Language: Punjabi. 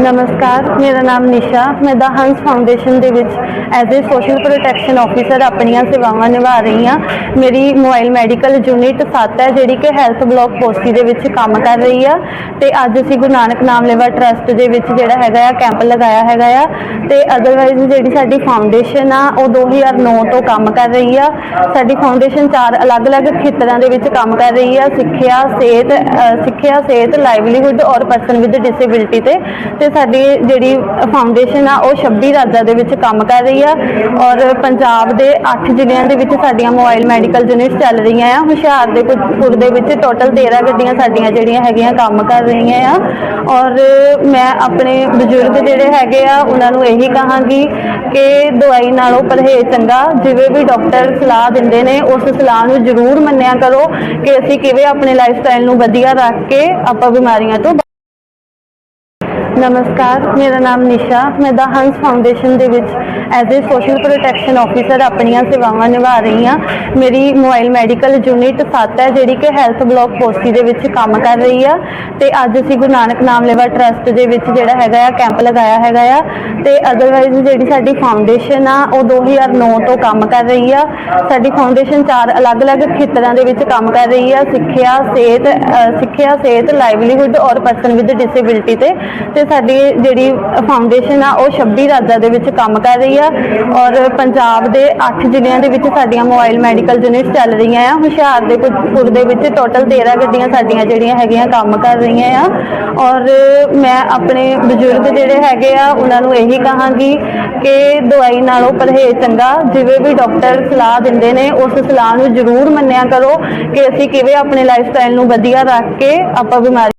ਨਮਸਕਾਰ, ਮੇਰਾ ਨਾਮ ਨਿਸ਼ਾ। ਮੈਂ ਦਾ ਹੰਸ ਫਾਊਂਡੇਸ਼ਨ ਦੇ ਵਿੱਚ as a social protection officer ਆਪਣੀਆਂ ਸੇਵਾਵਾਂ ਨਿਭਾ ਰਹੀ ਹਾਂ। ਮੇਰੀ ਮੋਬਾਈਲ ਮੈਡੀਕਲ ਯੂਨਿਟ 7 ਹੈ, ਜਿਹੜੀ ਕਿ ਹੈਲਥ ਬਲਾਕ ਪੋਸਟੀ ਦੇ ਵਿੱਚ ਕੰਮ ਕਰ ਰਹੀ ਆ। ਤੇ ਅੱਜ ਅਸੀਂ ਗੁਰੂ ਨਾਨਕ ਨਾਮ ਲੇਵਾ ਟਰਸਟ ਦੇ ਵਿੱਚ ਜਿਹੜਾ ਹੈਗਾ ਆ ਕੈਂਪ ਲਗਾਇਆ ਹੈਗਾ ਆ। ਤੇ ਅਦਰਵਾਈਜ਼ ਜਿਹੜੀ ਸਾਡੀ ਫਾਊਂਡੇਸ਼ਨ ਆ, ਉਹ 2009 ਤੋਂ ਕੰਮ ਕਰ ਰਹੀ ਆ। ਸਾਡੀ ਫਾਊਂਡੇਸ਼ਨ ਚਾਰ ਅਲੱਗ-ਅਲੱਗ ਖੇਤਰਾਂ ਦੇ ਵਿੱਚ ਕੰਮ ਕਰ ਰਹੀ ਆ, ਸਿੱਖਿਆ, ਸਿਹਤ ਸਿੱਖਿਆ, ਸਿਹਤ ਲਾਈਵਲੀਹੁੱਡ ਔਰ ਪਰਸਨ ਵਿਦ ਡਿਸੇਬਿਲਿਟੀ ਤੇ। ਤੇ ਸਾਡੀ ਜਿਹੜੀ ਫਾਊਂਡੇਸ਼ਨ ਆ, ਉਹ 26 ਰਾਜਾਂ ਦੇ ਵਿੱਚ ਕੰਮ ਕਰ ਰਹੀ ਆ ਔਰ ਪੰਜਾਬ ਦੇ 8 ਜ਼ਿਲ੍ਹਿਆਂ ਦੇ ਵਿੱਚ ਸਾਡੀਆਂ ਮੋਬਾਈਲ ਮੈਡੀਕਲ ਯੂਨਿਟ ਚੱਲ ਰਹੀਆਂ ਆ। ਹੁਸ਼ਿਆਰ ਦੇ ਪੁਰ ਦੇ ਵਿੱਚ ਟੋਟਲ 13 ਗੱਡੀਆਂ ਸਾਡੀਆਂ ਜਿਹੜੀਆਂ ਹੈਗੀਆਂ ਕੰਮ ਕਰ ਰਹੀਆਂ ਆ। ਔਰ ਮੈਂ ਆਪਣੇ ਬਜ਼ੁਰਗ ਜਿਹੜੇ ਹੈਗੇ ਆ, ਉਹਨਾਂ ਨੂੰ ਇਹੀ ਕਹਾਂਗੀ ਕਿ ਦਵਾਈ ਨਾਲੋਂ ਪਰਹੇਜ਼ ਚੰਗਾ, ਜਿਵੇਂ ਵੀ ਡਾਕਟਰ ਸਲਾਹ ਦਿੰਦੇ ਨੇ, ਉਸ ਸਲਾਹ ਨੂੰ ਜ਼ਰੂਰ ਮੰਨਿਆ ਕਰੋ ਕਿ ਅਸੀਂ ਕਿਵੇਂ ਆਪਣੇ ਲਾਈਫ ਸਟਾਈਲ ਨੂੰ ਵਧੀਆ ਰੱਖ ਕੇ ਆਪਾਂ ਬਿਮਾਰੀਆਂ ਤੋਂ ਨਮਸਕਾਰ, ਮੇਰਾ ਨਾਮ ਨਿਸ਼ਾ। ਮੈਂ ਦਾ ਹੰਸ ਫਾਊਂਡੇਸ਼ਨ ਦੇ ਵਿੱਚ as a social protection officer ਆਪਣੀਆਂ ਸੇਵਾਵਾਂ ਨਿਭਾ ਰਹੀ ਹਾਂ। ਮੇਰੀ ਮੋਬਾਈਲ ਮੈਡੀਕਲ ਯੂਨਿਟ 7 ਹੈ, ਜਿਹੜੀ ਕਿ ਹੈਲਥ ਬਲਾਕ ਪੋਸਟੀ ਦੇ ਵਿੱਚ ਕੰਮ ਕਰ ਰਹੀ ਆ। ਤੇ ਅੱਜ ਅਸੀਂ ਗੁਰੂ ਨਾਨਕ ਨਾਮ ਲੈਵਾ ਟਰਸਟ ਦੇ ਵਿੱਚ ਜਿਹੜਾ ਹੈਗਾ ਆ ਕੈਂਪ ਲਗਾਇਆ ਹੈਗਾ ਆ। ਤੇ ਅਦਰਵਾਈਜ਼ ਜਿਹੜੀ ਸਾਡੀ ਫਾਊਂਡੇਸ਼ਨ ਆ, ਉਹ 2009 ਤੋਂ ਕੰਮ ਕਰ ਰਹੀ ਆ। ਸਾਡੀ ਫਾਊਂਡੇਸ਼ਨ ਚਾਰ ਅਲੱਗ-ਅਲੱਗ ਖੇਤਰਾਂ ਦੇ ਵਿੱਚ ਕੰਮ ਕਰ ਰਹੀ ਆ, ਸਿੱਖਿਆ, ਸਿਹਤ ਸਿੱਖਿਆ, ਸਿਹਤ ਲਾਈਵਲੀਹੁੱਡ ਔਰ ਪਰਸਨ ਵਿਦ ਡਿਸੇਬਿਲਿਟੀ ਤੇ। ਤੇ ਸਾਡੀ ਜਿਹੜੀ ਫਾਊਂਡੇਸ਼ਨ ਆ, ਉਹ 26 ਰਾਜਾਂ ਦੇ ਵਿੱਚ ਕੰਮ ਕਰ ਰਹੀ ਆ ਔਰ ਪੰਜਾਬ ਦੇ 8 ਜ਼ਿਲ੍ਹਿਆਂ ਦੇ ਵਿੱਚ ਸਾਡੀਆਂ ਮੋਬਾਈਲ ਮੈਡੀਕਲ ਯੂਨਿਟ ਚੱਲ ਰਹੀਆਂ ਆ। ਹੁਸ਼ਿਆਰ ਦੇ ਪੁਰ ਦੇ ਵਿੱਚ ਟੋਟਲ 13 ਗੱਡੀਆਂ ਸਾਡੀਆਂ ਜਿਹੜੀਆਂ ਹੈਗੀਆਂ ਕੰਮ ਕਰ ਰਹੀਆਂ ਆ। ਔਰ ਮੈਂ ਆਪਣੇ ਬਜ਼ੁਰਗ ਜਿਹੜੇ ਹੈਗੇ ਆ, ਉਹਨਾਂ ਨੂੰ ਇਹੀ ਕਹਾਂਗੀ ਕਿ ਦਵਾਈ ਨਾਲੋਂ ਪਰਹੇਜ਼ ਚੰਗਾ, ਜਿਵੇਂ ਵੀ ਡਾਕਟਰ ਸਲਾਹ ਦਿੰਦੇ ਨੇ, ਉਸ ਸਲਾਹ ਨੂੰ ਜ਼ਰੂਰ ਮੰਨਿਆ ਕਰੋ ਕਿ ਅਸੀਂ ਕਿਵੇਂ ਆਪਣੇ ਲਾਈਫ ਸਟਾਈਲ ਨੂੰ ਵਧੀਆ ਰੱਖ ਕੇ ਆਪਾਂ ਬਿਮਾਰੀ